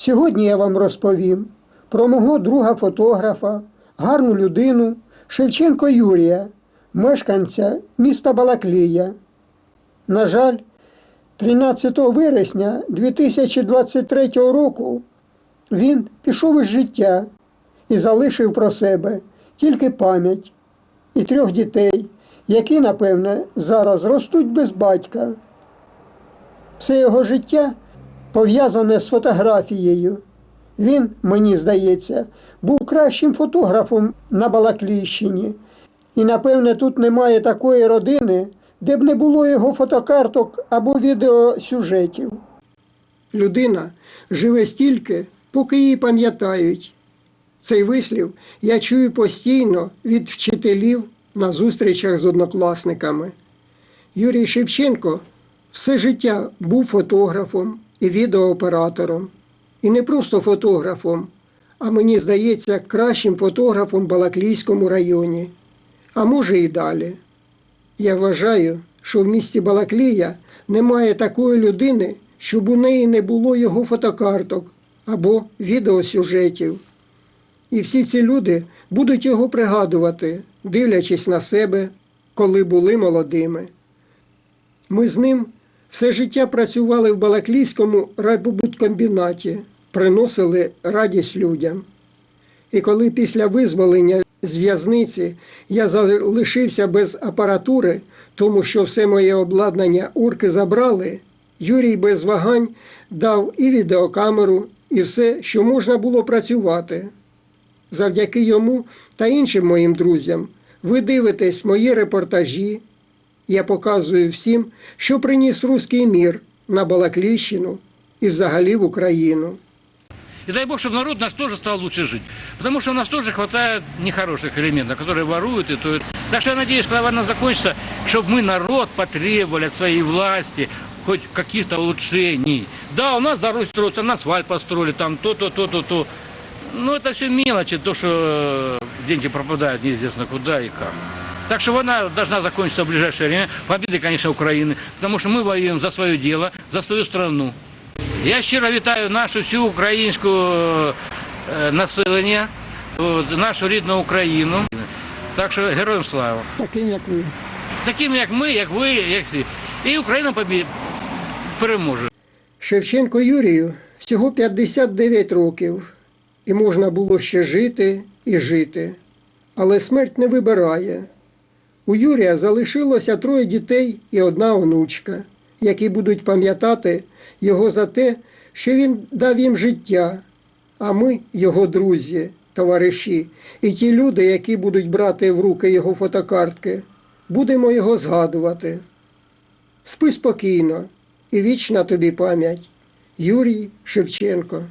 Сьогодні я вам розповім про мого друга фотографа, гарну людину Шевченко Юрія, мешканця міста Балаклія. На жаль, 13 вересня 2023 року він пішов із життя і залишив про себе тільки пам'ять і трьох дітей, які, напевне, зараз ростуть без батька. Все його життя пов'язане з фотографією. Він, мені здається, був кращим фотографом на Балаклійщині. І, напевне, тут немає такої родини, де б не було його фотокарток або відеосюжетів. Людина живе стільки, поки її пам'ятають. Цей вислів я чую постійно від вчителів на зустрічах з однокласниками. Юрій Шевченко все життя був фотографом і відеооператором. І не просто фотографом, а мені здається, кращим фотографом в Балаклійському районі. А може і далі. Я вважаю, що в місті Балаклія немає такої людини, щоб у неї не було його фотокарток або відеосюжетів. І всі ці люди будуть його пригадувати, дивлячись на себе, коли були молодими. Ми з ним все життя працювали в Балаклійському райпобуткомбінаті, приносили радість людям. І коли після визволення з в'язниці я залишився без апаратури, тому що все моє обладнання урки забрали, Юрій без вагань дав і відеокамеру, і все, що можна було працювати. Завдяки йому та іншим моїм друзям ви дивитесь мої репортажі. Я показую всім, що приніс руський мір на Балаклійщину і взагалі в Україну. И дай бог, чтобы народ наш тоже стал лучше жить. Потому что у нас тоже хватает нехороших элементов, которые воруют и то. и- Так что я надеюсь, когда война закончится, чтобы мы, народ, потребовали от своей власти хоть каких-то улучшений. Да, у нас дороги строятся, на асфальт построили, там то, то, то, то, то. Но это все мелочи, то, что деньги пропадают неизвестно куда и как. Так что война должна закончиться в ближайшее время. Победы, конечно, Украины, потому что мы воюем за свое дело, за свою страну. Я щиро вітаю нашу всю українську е, населення, от, нашу рідну Україну. Так що героям слава. Таким як ви. Таким як ми, як ви, як всі. І Україна побі... переможе. Шевченко Юрію всього 59 років, і можна було ще жити і жити. Але смерть не вибирає. У Юрія залишилося троє дітей і одна онучка, які будуть пам'ятати його за те, що він дав їм життя, а ми, його друзі, товариші, і ті люди, які будуть брати в руки його фотокартки, будемо його згадувати. Спи спокійно і вічна тобі пам'ять. Юрій Шевченко